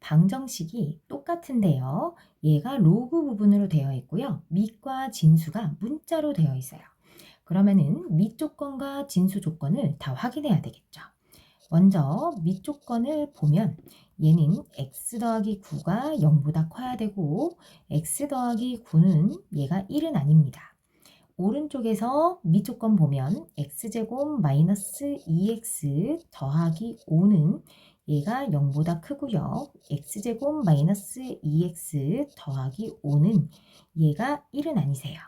방정식이 똑같은데요. 얘가 로그 부분으로 되어 있고요. 밑과 진수가 문자로 되어 있어요. 그러면은 밑 조건과 진수 조건을 다 확인해야 되겠죠. 먼저 밑 조건을 보면 얘는 x 더하기 9가 0보다 커야 되고 x 더하기 9는 얘가 1은 아닙니다. 오른쪽에서 밑 조건 보면 x제곱 마이너스 2x 더하기 5는 얘가 0보다 크고요. x제곱 마이너스 2x 더하기 5는 얘가 1은 아니세요.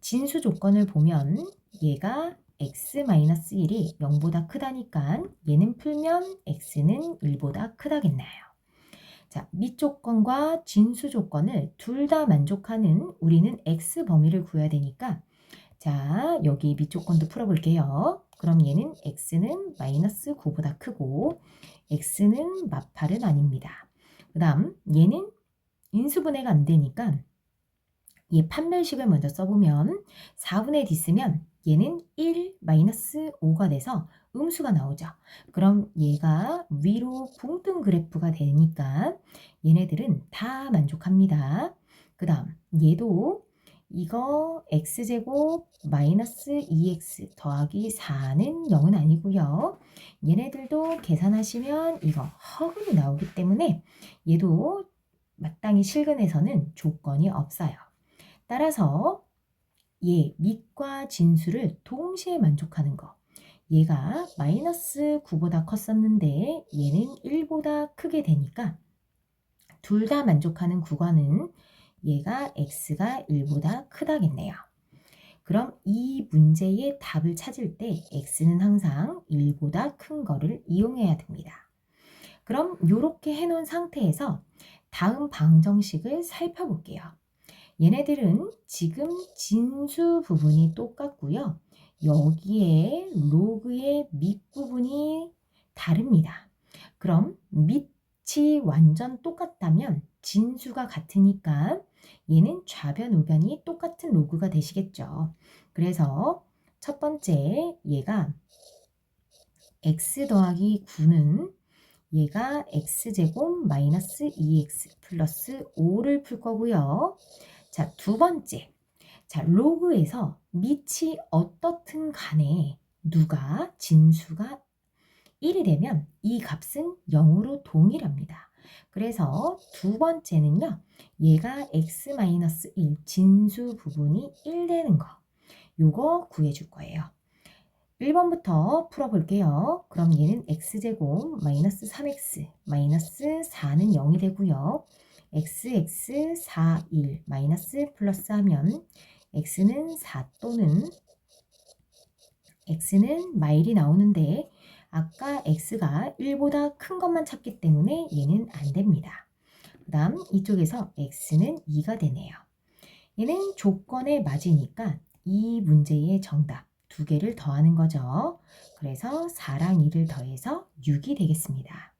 진수 조건을 보면 얘가 x-1이 0보다 크다니까 얘는 풀면 x는 1보다 크다겠나요? 자, 밑 조건과 진수 조건을 둘 다 만족하는 우리는 x 범위를 구해야 되니까 자, 여기 밑 조건도 풀어볼게요. 그럼 얘는 x는 마이너스 9보다 크고 x는 마팔은 아닙니다. 그 다음 얘는 인수분해가 안 되니까 이 판별식을 먼저 써보면 4분의 d 쓰면 얘는 1 마이너스 5가 돼서 음수가 나오죠. 그럼 얘가 위로 붕뜬 그래프가 되니까 얘네들은 다 만족합니다. 그 다음 얘도 이거 x제곱 마이너스 2x 더하기 4는 0은 아니고요. 얘네들도 계산하시면 이거 허근이 나오기 때문에 얘도 마땅히 실근에서는 조건이 없어요. 따라서 얘 밑과 진수를 동시에 만족하는 거. 얘가 마이너스 9보다 컸었는데 얘는 1보다 크게 되니까 둘 다 만족하는 구간은 얘가 x가 1보다 크다겠네요. 그럼 이 문제의 답을 찾을 때 x는 항상 1보다 큰 거를 이용해야 됩니다. 그럼 이렇게 해놓은 상태에서 다음 방정식을 살펴볼게요. 얘네들은 지금 진수 부분이 똑같고요. 여기에 로그의 밑부분이 다릅니다. 그럼 밑이 완전 똑같다면 진수가 같으니까 얘는 좌변 우변이 똑같은 로그가 되시겠죠. 그래서 첫 번째 얘가 x 더하기 9는 얘가 x제곱 마이너스 2x 플러스 5를 풀 거고요. 자, 두 번째. 자, 로그에서 밑이 어떻든 간에 누가 진수가 1이 되면 이 값은 0으로 동일합니다. 그래서 두 번째는요. 얘가 x-1 진수 부분이 1 되는 거. 요거 구해줄 거예요. 1번부터 풀어볼게요. 그럼 얘는 x제곱 마이너스 3x 마이너스 4는 0이 되고요. xx 4 1 마이너스 플러스 하면 x는 4 또는 x는 마일이 나오는데 아까 x가 1보다 큰 것만 찾기 때문에 얘는 안 됩니다. 그 다음 이쪽에서 x는 2가 되네요. 얘는 조건에 맞으니까 이 문제의 정답 두 개를 더하는 거죠. 그래서 4랑 2를 더해서 6이 되겠습니다.